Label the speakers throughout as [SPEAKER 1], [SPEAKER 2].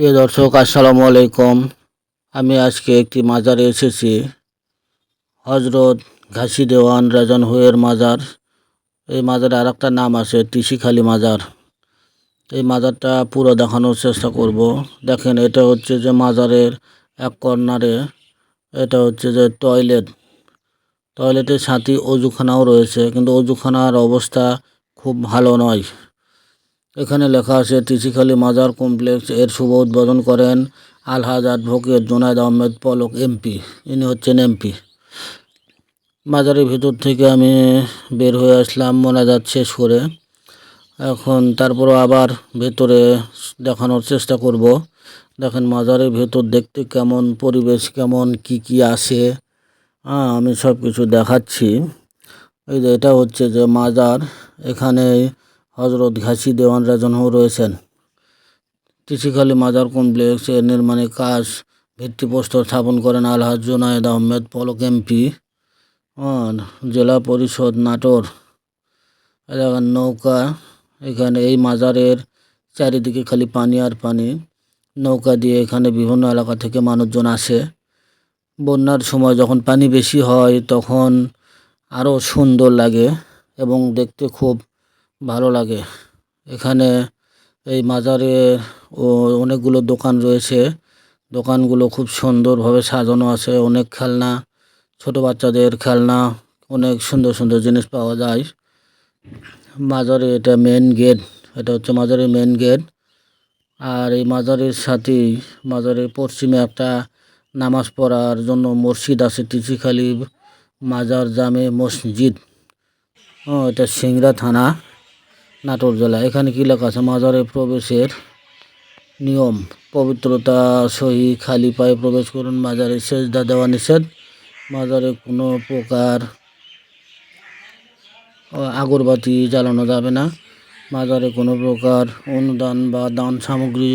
[SPEAKER 1] প্রিয় দর্শক আসসালামু আলাইকুম আমি আজকে একটি মাজারে এসেছি হজরত ঘাসি দেওয়ান রাজন হুয়ের মাজার এই মাজারে আর একটা নাম আছে তিসিখালি মাজার এই মাজারটা পুরো দেখানোর চেষ্টা করব দেখেন এটা হচ্ছে যে মাজারের এক কর্নারে এটা হচ্ছে যে টয়লেট টয়লেটের সাথে অজুখানাও রয়েছে কিন্তু অজুখানার অবস্থা খুব ভালো নয় এখানে লেখা আছে টিসিখালী মাজার কমপ্লেক্স এর শুভ উদ্বোধন করেন আলহাজ অ্যাডভোকেট জোনায়দ আহমেদ পলক এমপি ইনি হচ্ছেন এমপি মাজারের ভিতর থেকে আমি বের হয়ে আসলাম মোনাজাত শেষ করে এখন তারপরও আবার ভেতরে দেখানোর চেষ্টা করব দেখেন মাজারের ভেতর দেখতে কেমন পরিবেশ কেমন কি কি আছে হ্যাঁ আমি সব কিছু দেখাচ্ছি এই যে এটা হচ্ছে যে মাজার এখানে হজরত ঘাসি দেওয়ান রাজনও রয়েছেন তিসিখালী মাজার কমপ্লেক্সের নির্মাণে কাজ ভিত্তিপ্রস্তর স্থাপন করেন আলহাজ জোনায়েদ আহমেদ পলক এমপি জেলা পরিষদ নাটোর এলাকার নৌকা এখানে এই মাজারের চারিদিকে খালি পানি আর পানি নৌকা দিয়ে এখানে বিভিন্ন এলাকা থেকে মানুষজন আসে বন্যার সময় যখন পানি বেশি হয় তখন আরও সুন্দর লাগে এবং দেখতে খুব ভালো লাগে এখানে এই মাজারে ও অনেকগুলো দোকান রয়েছে দোকানগুলো খুব সুন্দরভাবে সাজানো আছে অনেক খেলনা ছোট বাচ্চাদের খেলনা অনেক সুন্দর সুন্দর জিনিস পাওয়া যায় মাজারে এটা মেন গেট এটা হচ্ছে মাজারের মেন গেট আর এই মাজারের সাথেই মাজারের পশ্চিমে একটা নামাজ পড়ার জন্য মসজিদ আছে টিচিখালি মাজার জামে মসজিদ ও এটা সিংরা থানা নাটোর জেলা এখানে কি লেখা আছে মাজারে প্রবেশের নিয়ম পবিত্রতা সহি খালি পায়ে প্রবেশ করুন মাজারে সেজদা দেওয়া নিষেধ মাজারে কোনো প্রকার আগরবাতি জ্বালানো যাবে না মাজারে কোনো প্রকার অনুদান বা দান সামগ্রী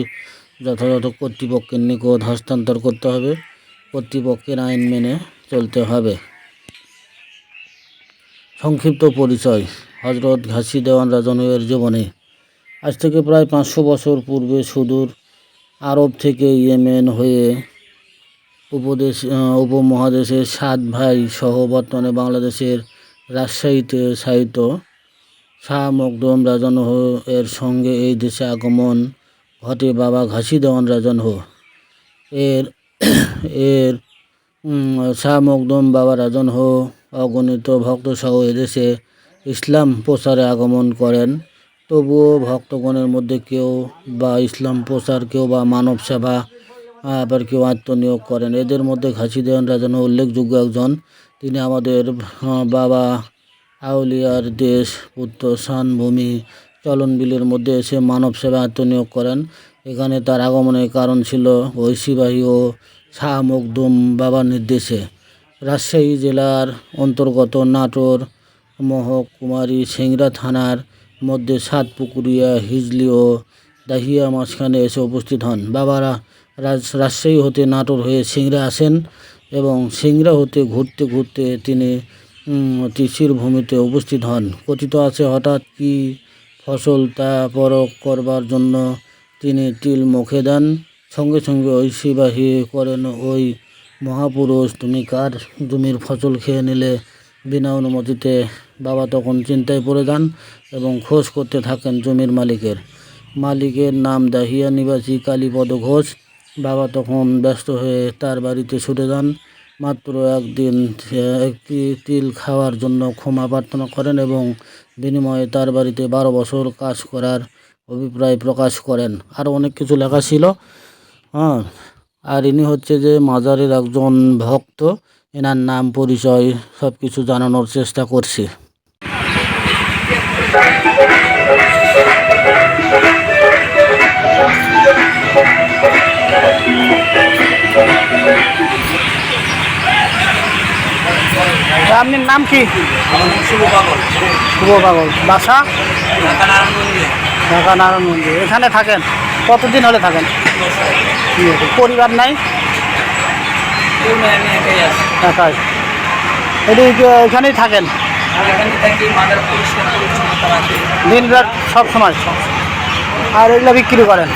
[SPEAKER 1] যথাযথ কর্তৃপক্ষের নিকট হস্তান্তর করতে হবে কর্তৃপক্ষের আইন মেনে চলতে হবে সংক্ষিপ্ত পরিচয় হজরত ঘাসি দেওয়ান রাজনয়ের জীবনে আজ থেকে প্রায় পাঁচশো বছর পূর্বে সুদূর আরব থেকে ইয়েমেন হয়ে উপদেশ উপমহাদেশের সাত ভাই সহ বর্তমানে বাংলাদেশের রাজশাহীতে সাহিত্য শাহ মকদম রাজনহ এর সঙ্গে এই দেশে আগমন ঘটে বাবা ঘাসি দেওয়ান রাজনহ এর এর শাহ মকদম বাবা রাজনহ অগণিত ভক্তসহ এদেশে ইসলাম প্রচারে আগমন করেন তবুও ভক্তগণের মধ্যে কেউ বা ইসলাম প্রচার কেউ বা মানব সেবা আবার কেউ আত্মনিয়োগ করেন এদের মধ্যে ঘাসি দেওয়ানরা যেন উল্লেখযোগ্য একজন তিনি আমাদের বাবা আউলিয়ার দেশ পুত্র সানভূমি চলন বিলের মধ্যে এসে মানব সেবা আত্মনিয়োগ করেন এখানে তার আগমনের কারণ ছিল ঐশিবাহী ও শাহ মকদুম বাবার নির্দেশে রাজশাহী জেলার অন্তর্গত নাটোর মহকুমারী সিংরা থানার মধ্যে সাতপুকুরিয়া হিজলি ও দাহিয়া মাঝখানে এসে উপস্থিত হন বাবারা রাজশাহী হতে নাটোর হয়ে সিংরা আসেন এবং সিংরা হতে ঘুরতে ঘুরতে তিনি তিসির ভূমিতে উপস্থিত হন কথিত আছে হঠাৎ কি ফসল তা পরক করবার জন্য তিনি তিল মুখে দেন সঙ্গে সঙ্গে ঐশীবাহী করেন ওই মহাপুরুষ তুমি কার জমির ফসল খেয়ে নিলে বিনা অনুমতিতে বাবা তখন চিন্তায় পড়ে যান এবং খোঁজ করতে থাকেন জমির মালিকের মালিকের নাম দাহিয়া নিবাসী কালীপদ ঘোষ বাবা তখন ব্যস্ত হয়ে তার বাড়িতে ছুটে যান মাত্র একদিন একটি তিল খাওয়ার জন্য ক্ষমা প্রার্থনা করেন এবং বিনিময়ে তার বাড়িতে বারো বছর কাজ করার অভিপ্রায় প্রকাশ করেন আর অনেক কিছু লেখা ছিল হ্যাঁ আর ইনি হচ্ছে যে মাজারের একজন ভক্ত এনার নাম পরিচয় সব কিছু জানানোর চেষ্টা করছি আপনার নাম কি শুভ পাগল বাসা ঢাকা নারায়ণ মন্দির এখানে থাকেন কতদিন হলে থাকেন পরিবার নাই একাই এটি এখানেই থাকেন দিন রাত সব সময় আর এগুলো বিক্রি করেন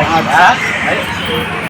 [SPEAKER 1] হ্যাঁ,